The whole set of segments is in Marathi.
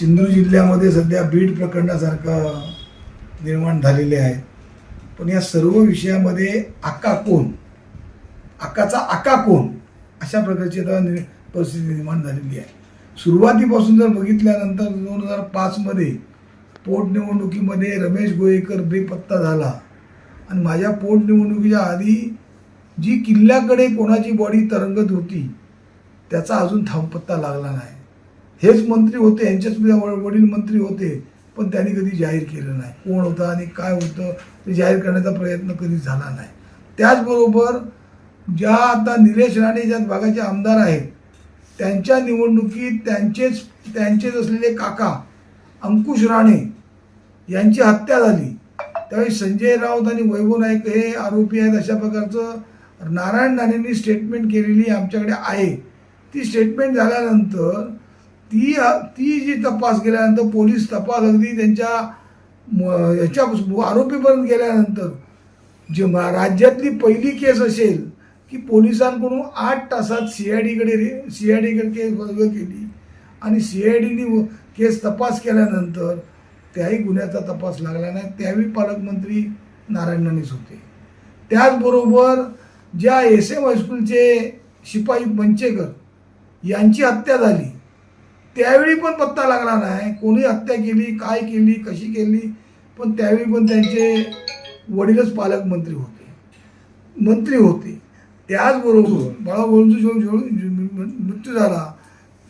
सिंधू जिल्ह्यामध्ये सध्या बीड प्रकरणासारखं निर्माण झालेले आहे. पण या सर्व विषयामध्ये आका कोण? आकाचा आका कोण? अशा प्रकारची आता नि- परिस्थिती निर्माण झालेली आहे. सुरुवातीपासून जर बघितल्यानंतर दोन हजार पाचमध्ये पोटनिवडणुकीमध्ये रमेश गोयेकर बेपत्ता झाला. आणि माझ्या पोटनिवडणुकीच्या आधी जी किल्ल्याकडे कोणाची बॉडी तरंगत होती त्याचा अजून थांबपत्ता लागला नाही. हेच मंत्री होते यांचेच वडील मंत्री होते पण त्यांनी कधी जाहीर केलं नाही. कोण होतं आणि काय होतं ते जाहीर करण्याचा प्रयत्न कधी झाला नाही. त्याचबरोबर ज्या आता निलेश राणे ज्या भागाचे आमदार आहेत त्यांच्या निवडणुकीत त्यांचेच त्यांचेच असलेले काका अंकुश राणे यांची हत्या झाली. त्यावेळी संजय राऊत आणि वैभव नाईक हे आरोपी आहेत अशा प्रकारचं नारायण राणेंनी स्टेटमेंट केलेली आमच्याकडे आहे. ती स्टेटमेंट झाल्यानंतर ती ती जी तपास केल्यानंतर पोलीस तपास अगदी त्यांच्या म- याच्या आरोपीपर्यंत गेल्यानंतर जे राज्यातली पहिली केस असेल की पोलिसांकडून आठ तासात सी आय डीकडे सी आय डीकडे केस वर्ग केली आणि सी आय डीने केस तपास केल्यानंतर त्याही गुन्ह्याचा तपास लागला नाही. त्यावेळी पालकमंत्री नारायण राणेच होते. त्याचबरोबर ज्या एस एम हायस्कूलचे शिपाई मंचेकर यांची हत्या झाली. त्यावेळी पण पत्ता लागला नाही. कोणी हत्या केली काय केली कशी केली? पण त्यावेळी पण त्यांचे वडीलच पालकमंत्री होते. मंत्री होते. त्याचबरोबर बाळाभाऊंचा जो मृत्यू झाला.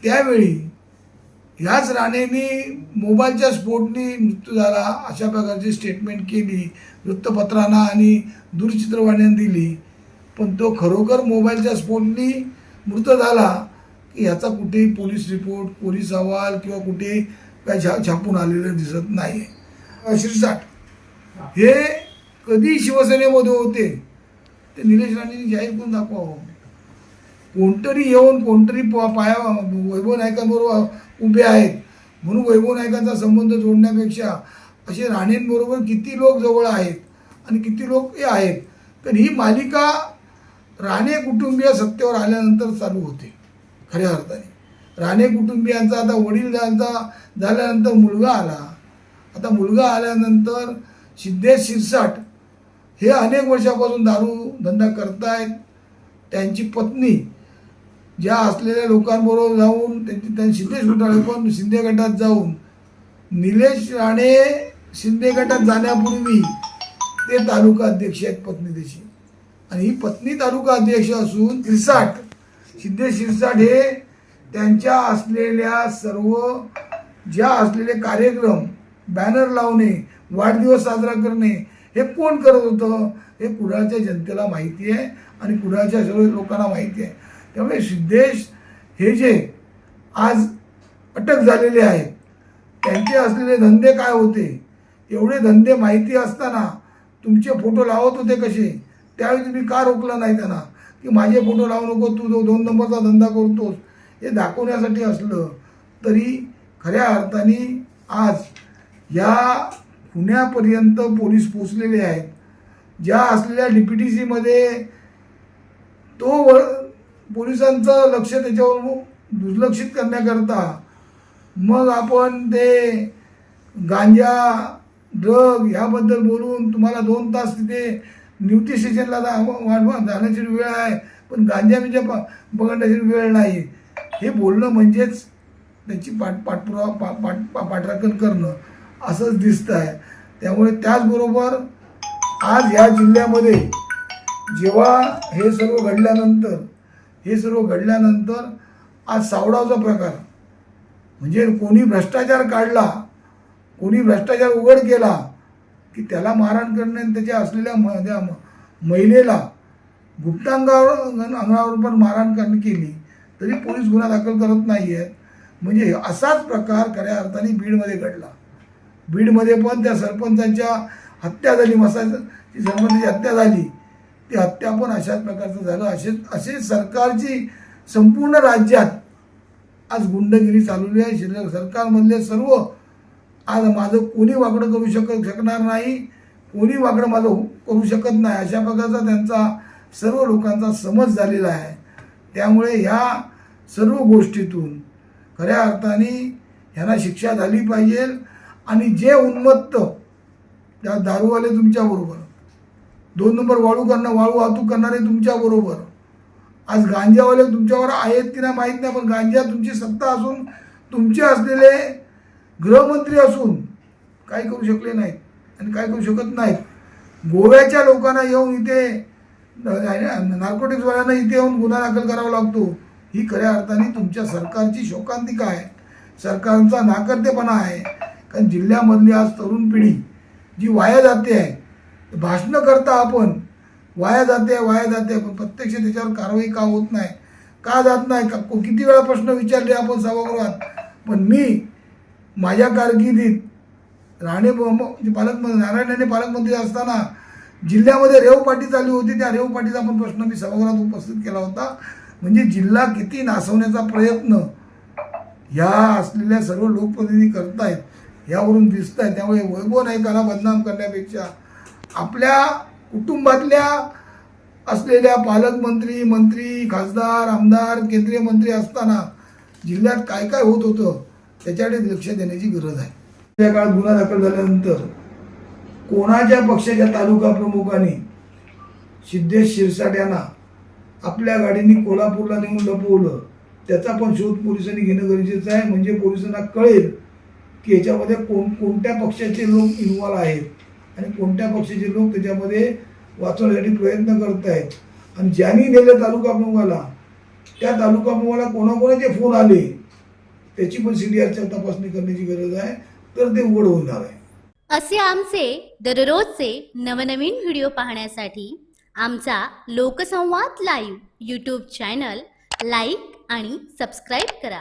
त्यावेळी ह्याच राणेंनी मोबाईलच्या स्फोटनी मृत्यू झाला अशा प्रकारची स्टेटमेंट केली वृत्तपत्रांना आणि दूरचित्रवाण्यांना दिली. पण तो खरोखर मोबाईलच्या स्फोटनी मृत झाला. ह्याचा कुठेही पोलीस रिपोर्ट पोलीस अहवाल किंवा कुठेही काय छा छापून आलेलं दिसत नाही शिरसाट हे कधी शिवसेनेमध्ये होते? ते निलेश राणेंनी जाहीर करून दाखवावं हो. कोणतरी येऊन कोणतरी पाया वैभव नायकांबरोबर उभे आहेत. म्हणून वैभव नायकांचा संबंध जोडण्यापेक्षा असे राणेंबरोबर किती लोक जवळ आहेत आणि किती लोक हे आहेत? तर ही मालिका राणे कुटुंबीय सत्तेवर आल्यानंतर चालू होते. खऱ्या अर्थाने. राणे कुटुंबियांचा आता वडील त्यांचा झाल्यानंतर मुलगा आला. आता मुलगा आल्यानंतर सिद्धेश शिरसाट हे अनेक वर्षापासून दारू धंदा करतायत. त्यांची पत्नी ज्या असलेल्या लोकांबरोबर जाऊन त्यांची त्यांनी सिद्धेश घोटाळे पण शिंदे गटात जाऊन निलेश राणे शिंदे गटात जाण्यापूर्वी ते तालुका अध्यक्ष आहेत पत्नी त्याची आणि ही पत्नी तालुका अध्यक्ष असून शिरसाट सिद्धेश शिरसाट हे त्यांच्या असलेल्या सर्व ज्या असलेले कार्यक्रम बॅनर लावणे वाढदिवस साजरा करणे हे कोण करत होतं? हे कुडाळच्या जनतेला माहिती आहे आणि कुडाळच्या सर्व लोकांना माहिती आहे. त्यामुळे सिद्धेश हे जे आज अटक झालेले आहेत त्यांचे असलेले धंदे काय होते? एवढे धंदे माहिती असताना तुमचे फोटो लावत होते कसे? त्यावेळी तुम्ही का रोखलं नाही त्यांना? की माझे फोटो लावू नको तू जो दोन नंबरचा धंदा करतोस हे दाखवण्यासाठी असलं तरी खऱ्या अर्थाने आज या पुण्यापर्यंत पोलीस पोचलेले आहेत. ज्या असलेल्या डी पी टी सीमध्ये तो व पोलिसांचं लक्ष त्याच्यावर दुर्लक्षित करण्याकरता मग आपण ते गांजा ड्रग ह्याबद्दल बोलून तुम्हाला दोन तास तिथे न्यूटी स्टेशनला वाढवा जाण्याची वेळ आहे पण गांजा बिंजा प पकडण्याची वेळ नाही. हे बोलणं म्हणजेच त्यांची पाठ पाठपुरावा पा पाठ पा पाठराखण करणं असंच दिसतं आहे. त्यामुळे त्याचबरोबर आज ह्या जिल्ह्यामध्ये जेव्हा हे सर्व घडल्यानंतर हे सर्व घडल्यानंतर आज सावडावचा प्रकार म्हणजे कोणी भ्रष्टाचार काढला कोणी भ्रष्टाचार उघड केला की त्याला मारहाण करणे आणि त्याच्या असलेल्या म त्या म- महिलेला गुप्तांगावर अंगावर पण मारहाण करणे केली तरी पोलीस गुन्हा दाखल करत नाही आहेत म्हणजे असाच प्रकार खऱ्या अर्थाने बीडमध्ये घडला. बीडमध्ये पण त्या सरपंचांच्या हत्या झाली मसाची सरपंचाची हत्या झाली ती हत्या पण अशाच प्रकारचं झालं. असे असे सरकारची संपूर्ण राज्यात आज गुंडगिरी चालवली आहे. शिल्लक सरकारमधले सर्व आज माझं कोणी वागणं करू शकत शकणार नाही कोणी वागणं माझं करू शकत नाही अशा प्रकारचा त्यांचा सर्व लोकांचा समज झालेला आहे. त्यामुळे ह्या सर्व गोष्टीतून खऱ्या अर्थाने ह्यांना शिक्षा झाली पाहिजे आणि जे उन्मत्त त्या दारूवाले तुमच्याबरोबर दोन नंबर वाळू करणं वाळू वाहतूक करणारे तुमच्याबरोबर आज गांजावाले तुमच्यावर आहेत की नाही माहीत नाही पण गांजा तुमची सत्ता असून तुमचे असलेले गृहमंत्री असून काय करू शकले नाहीत आणि काय करू शकत नाहीत. गोव्याच्या लोकांना येऊन इथे नार्कोटिक्सवाल्यांना इथे येऊन गुन्हा दाखल करावा लागतो. ही खऱ्या अर्थाने तुमच्या सरकारची शोकांतिका आहे. सरकारचा नाकर्तेपणा आहे. कारण जिल्ह्यामधली आज तरुण पिढी जी वाया जाते आहे भाषणं करता आपण वाया जाते वाया जाते पण प्रत्यक्ष त्याच्यावर कारवाई का होत नाही? का जात नाही? का किती वेळा प्रश्न विचारले आपण सभागृहात? पण मी माझ्या कारकिर्दीत राणे ब- म्हणजे पालकमंत्री नारायण राणे पालकमंत्री असताना जिल्ह्यामध्ये रेव पाटी चालू होती. त्या रेव पाटीचा पण प्रश्न मी सभागृहात उपस्थित केला होता. म्हणजे जिल्हा किती नासवण्याचा प्रयत्न ह्या असलेल्या सर्व लोकप्रतिनिधी करतायत यावरून दिसत आहे त्यामुळे वैभव नायकाला बदनाम करण्यापेक्षा आपल्या कुटुंबातल्या असलेल्या पालकमंत्री मंत्री खासदार आमदार केंद्रीय मंत्री असताना जिल्ह्यात काय काय होत होतं? त्याच्याकडे लक्ष देण्याची गरज आहे. त्या काळात गुन्हा दाखल झाल्यानंतर कोणाच्या पक्षाच्या तालुका प्रमुखाने सिद्धेश शिरसाट यांना आपल्या गाडीने कोल्हापूरला नेऊन लपवलं त्याचा पण शोध पोलिसांनी घेणं गरजेचं आहे. म्हणजे पोलिसांना कळेल की याच्यामध्ये कोण कोणत्या पक्षाचे लोक इन्व्हॉल्व आहेत आणि कोणत्या पक्षाचे लोक त्याच्यामध्ये वाचवण्यासाठी प्रयत्न करत आहेत. आणि ज्यांनी नेलं तालुका प्रमुखाला त्या तालुका प्रमुखाला कोणाकोणाचे फोन आले त्याची पण सीडीआरच्या तपासणी करण्याची गरज आहे तर ते उघड होणार आहे असे आमचे दररोजचे नवनवीन व्हिडिओ पाहण्यासाठी आमचा Lokasamvad live YouTube channel like आणि सबस्क्राईब करा.